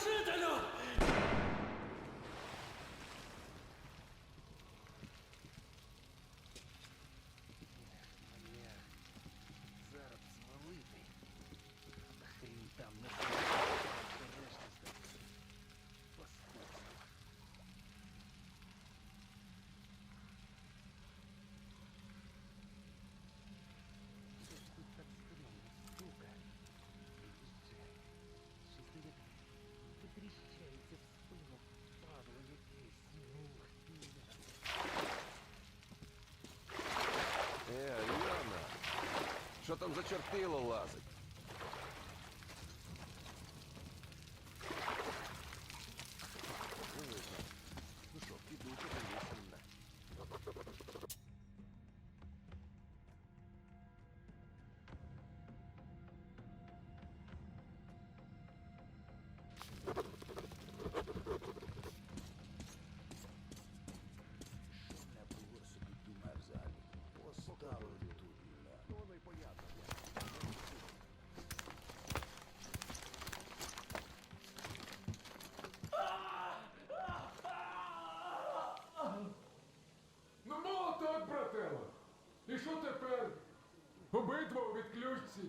Учителю! Зараз що там за чертило лазить? Так. І що тепер? Обидва у відключці.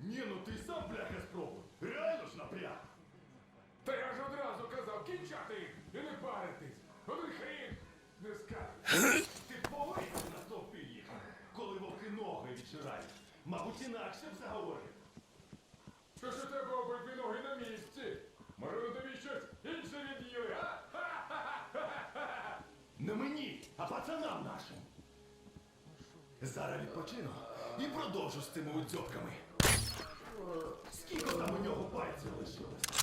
Ні, ну ти сам бляха спробуй. Реально ж напряг. Та я ж одразу казав, кінчати їх і не паритись. Один хрін не скаже. Ти повинен на стовпі їхати, коли вовки ноги відширають. Мабуть, інакше б заговорив. То ж у тебе обидві ноги на місці. Може, на тобі щось інше від'їли, а? Не мені, а пацанам нашим. Зараз відпочину і продовжу з цими дзьобками. Скільки там у нього пальців лишилось?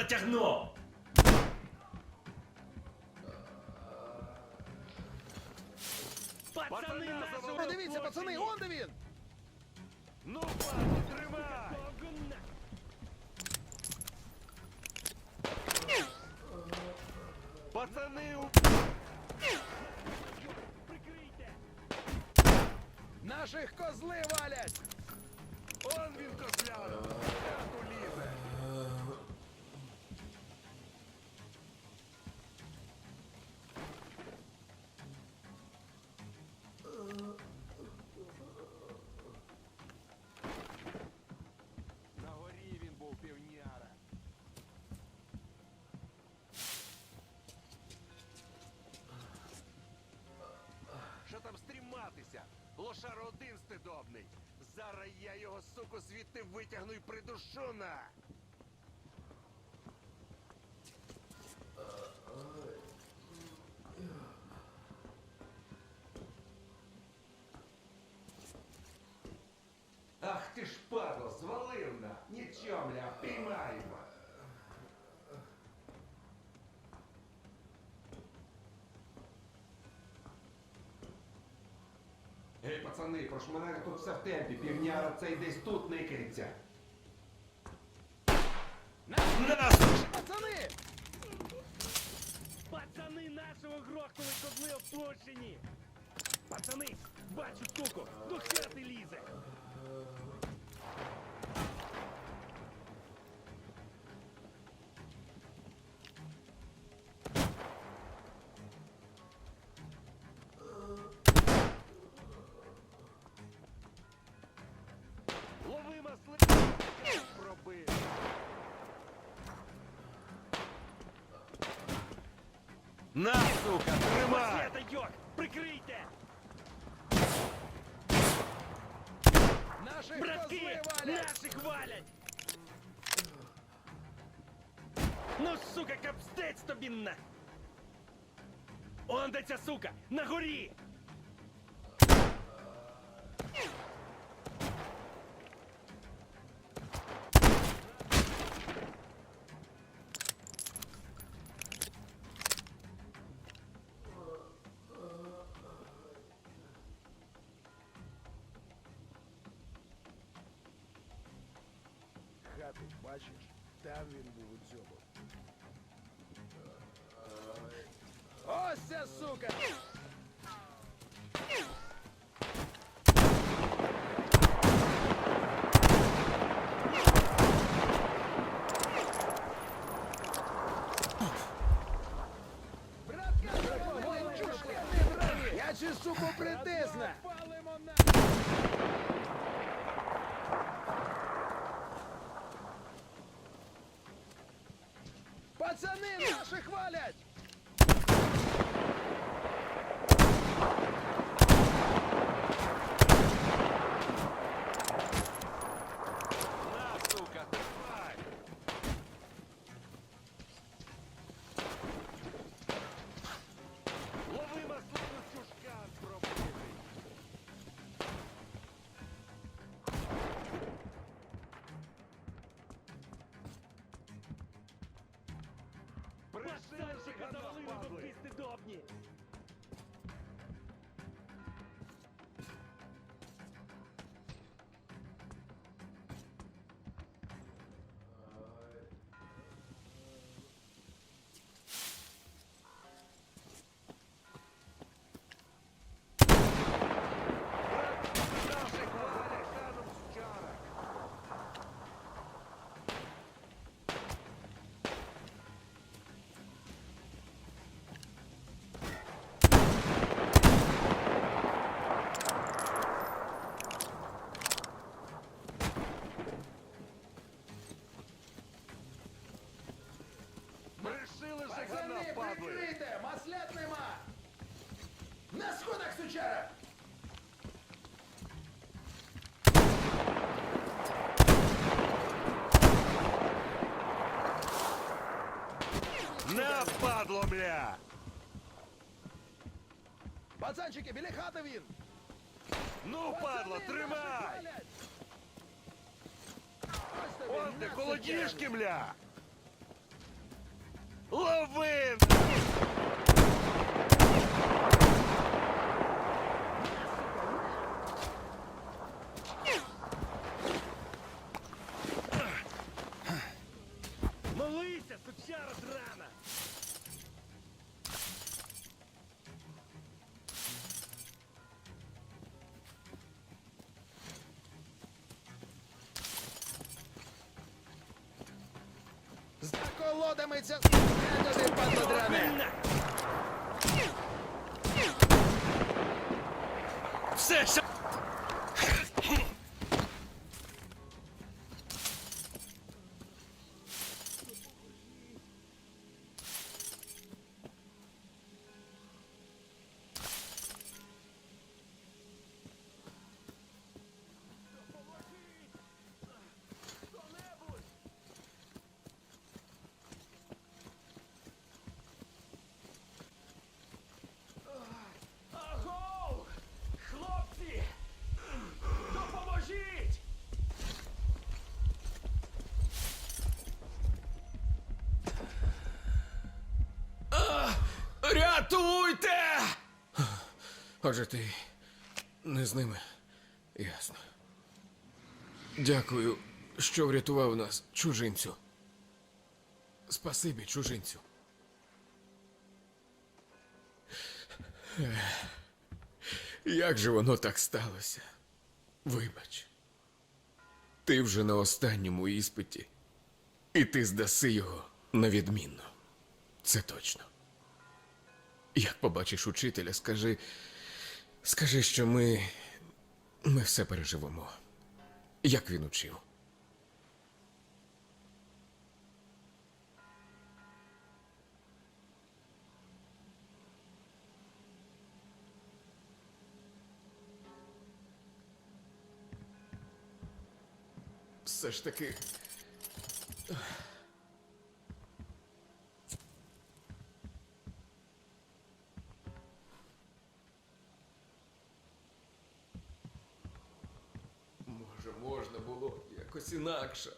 Натягну! Пацани нашого Дивіться, пацани, он де він! Ну, пацани, Лошар один стидобний. Зараз я його, суку, звідти витягну і придушу на. Ах ти ж падло, звалив на. Нічого, мля, піймаємо. Пацани, прошманери тут все в темпі. Півняра цей десь тут никається. Пацани! Пацани нашого грохнули козли опущені! Пацани, бачу штуку, до хати лізе! На, сука, тримай! Прикрийте! Братки! Наших валять! Ну, сука, капстець тобі на! Он де ця сука! На горі! Хату, бачиш, там він був у цьому. Ось ця сука! Пришили Пацанчика завалили до На, падло, бля! Пацанчики, біля хати він! Ну, падло, Пацани, тримай! наших валять! Ось тобі, Он де на, холодішки, сучара! бля! Лови! Молися, сучара драна! Колодами ця не пан падло Рятуйте! Отже, ти не з ними. Ясно. Дякую, що врятував нас, чужинцю. Спасибі, чужинцю. Як же воно так сталося? Вибач. Ти вже на останньому іспиті, і ти здаси його на відмінно. Це точно. Як побачиш учителя, скажи. Скажи, що ми. Ми все переживемо. Як він учив. все ж таки. Може, можна було якось інакше.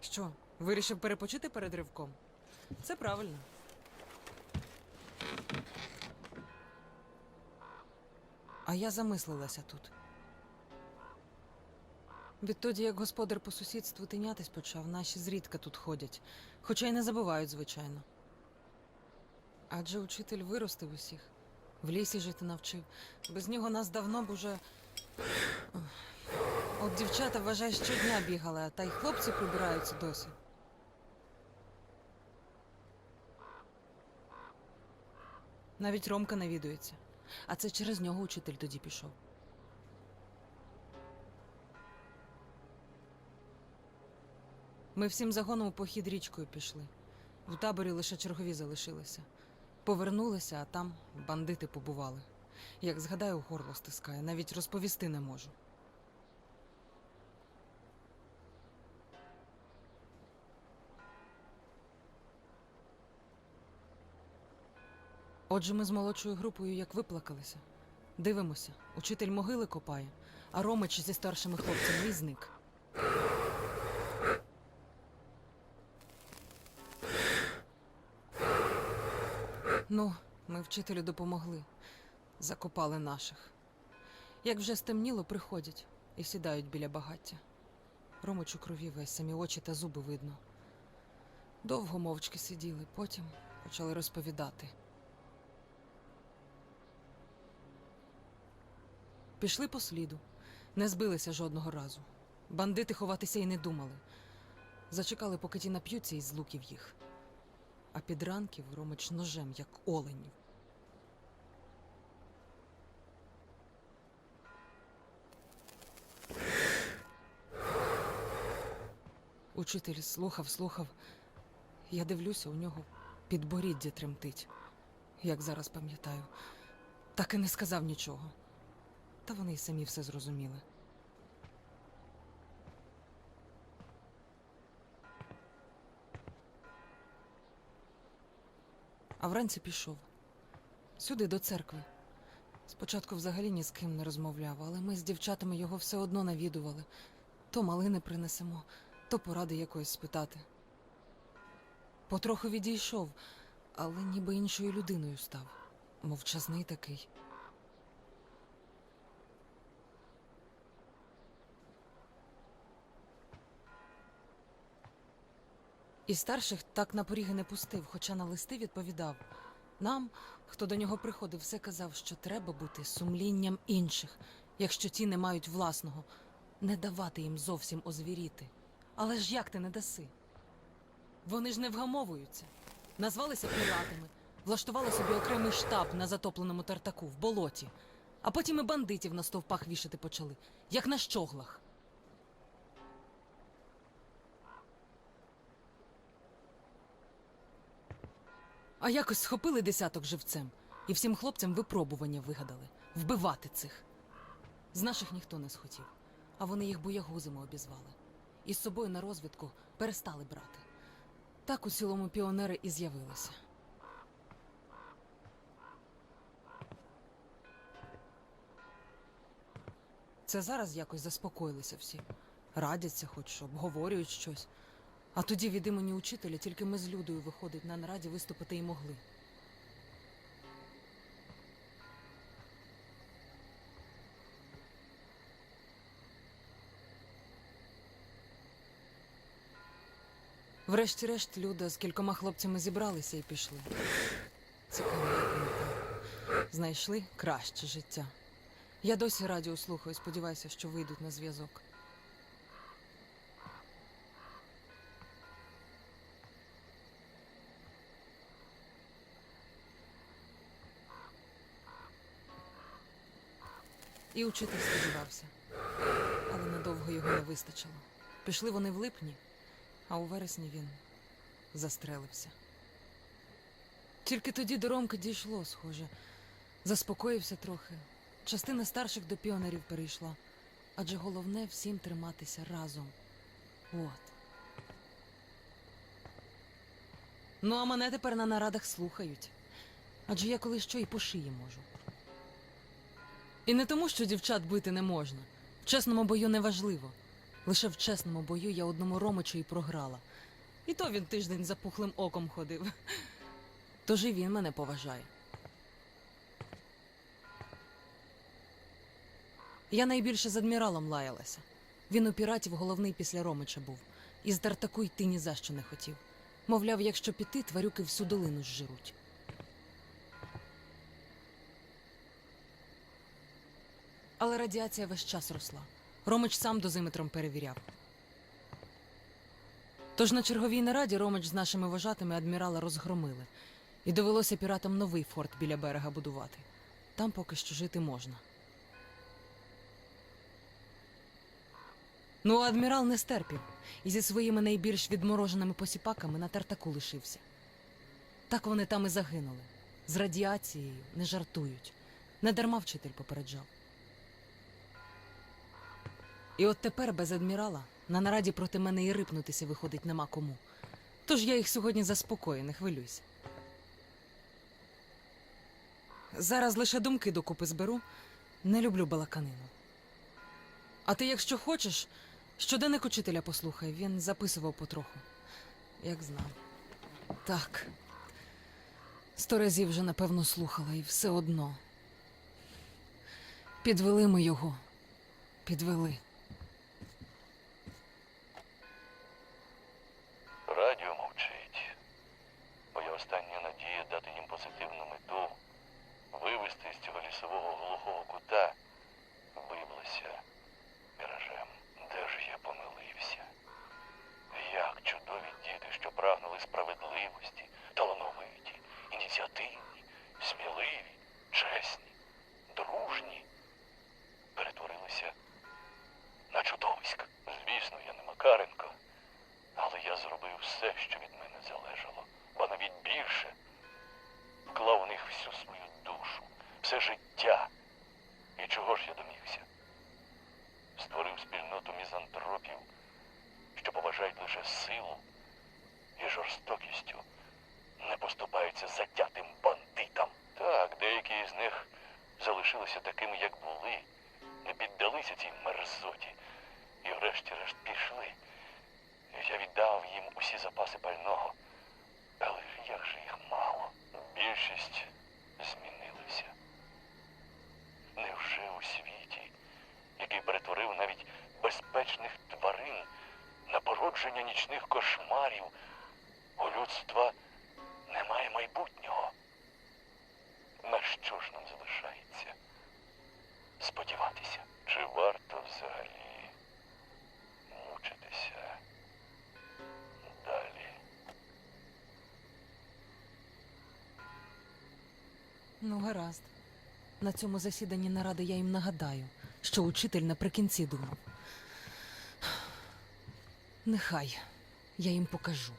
Що, вирішив перепочити перед ривком? Це правильно. А я замислилася тут. Відтоді, як господар по сусідству тинятись почав, наші зрідка тут ходять, хоча й не забувають, звичайно. Адже учитель виростив усіх, в лісі жити навчив. Без нього нас давно б уже. От дівчата, вважай, щодня бігали, та й хлопці прибираються досі. Навіть Ромка навідується. А це через нього учитель тоді пішов. Ми всім загоном у похід річкою пішли. В таборі лише чергові залишилися. Повернулися, а там бандити побували. Як згадаю, горло стискає, навіть розповісти не можу. Отже, ми з молодшою групою як виплакалися. Дивимося, учитель могили копає, а Ромич зі старшими хлопцями і зник. Ну, ми вчителю допомогли. Закопали наших. Як вже стемніло, приходять і сідають біля багаття. Ромич у крові весь, самі очі та зуби видно. Довго мовчки сиділи, потім почали розповідати. Пішли по сліду, не збилися жодного разу. Бандити ховатися й не думали. Зачекали, поки ті нап'ються із луків їх. А під ранків Ромич ножем, як оленів. Учитель слухав, слухав. Я дивлюся, у нього підборіддя тремтить, як зараз пам'ятаю. Так і не сказав нічого. Та вони й самі все зрозуміли. А вранці пішов. Сюди, до церкви. Спочатку взагалі ні з ким не розмовляв, але ми з дівчатами його все одно навідували. То малини принесемо, то поради якоїсь спитати. Потроху відійшов, але ніби іншою людиною став. Мовчазний такий. І старших так на поріги не пустив, хоча на листи відповідав. Нам, хто до нього приходив, все казав, що треба бути сумлінням інших, якщо ті не мають власного, не давати їм зовсім озвіріти. Але ж як ти не даси? Вони ж не вгамовуються. Назвалися піратами, влаштували собі окремий штаб на затопленому тартаку в болоті, а потім і бандитів на стовпах вішати почали, як на щоглах. А якось схопили десяток живцем і всім хлопцям випробування вигадали вбивати цих. З наших ніхто не схотів, а вони їх боягузами обізвали. І з собою на розвідку перестали брати. Так у цілому піонери і з'явилися. Це зараз якось заспокоїлися всі. Радяться, хоч обговорюють щось. А тоді від імені учителя тільки ми з Людою виходить на нараді виступити і могли. Врешті-решт Люда з кількома хлопцями зібралися і пішли. Знайшли краще життя. Я досі радіо слухаю, сподіваюся, що вийдуть на зв'язок. І учитель сподівався, але надовго його не вистачило. Пішли вони в липні, а у вересні він застрелився. Тільки тоді до Ромки дійшло, схоже. Заспокоївся трохи. Частина старших до піонерів перейшла. Адже головне всім триматися разом. От. Ну, а мене тепер на нарадах слухають. Адже я коли що і по шиї можу. І не тому, що дівчат бити не можна. В чесному бою не важливо. Лише в чесному бою я одному Ромичу і програла. І то він тиждень за пухлим оком ходив. Тож і він мене поважає. Я найбільше з адміралом лаялася. Він у піратів головний після Ромича був. І з Тартаку йти ні за що не хотів. Мовляв, якщо піти, тварюки всю долину зжируть. Але радіація весь час росла. Ромич сам дозиметром перевіряв. Тож на черговій нараді Ромич з нашими вожатими адмірала розгромили, і довелося піратам новий форт біля берега будувати. Там поки що жити можна. Ну, а адмірал не стерпів і зі своїми найбільш відмороженими посіпаками на тартаку лишився. Так вони там і загинули. З радіацією не жартують. Недарма вчитель попереджав. І от тепер без адмірала на нараді проти мене і рипнутися виходить нема кому. Тож я їх сьогодні заспокою, не хвилюйся. Зараз лише думки докупи зберу. Не люблю балаканину. А ти, якщо хочеш, щоденник учителя послухай, він записував потроху. Як знав. Так. Сто разів вже, напевно, слухала, і все одно. Підвели ми його. Підвели. Ну, гаразд. На цьому засіданні наради я їм нагадаю, що учитель наприкінці думав. Нехай я їм покажу.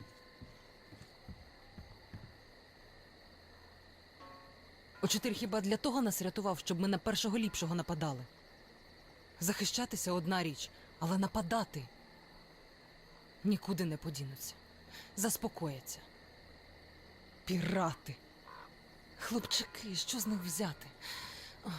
Учитель хіба для того нас рятував, щоб ми на першого ліпшого нападали? Захищатися одна річ, але нападати нікуди не подінуться. Заспокояться. Пірати. Хлопчики, що з них взяти? Ой.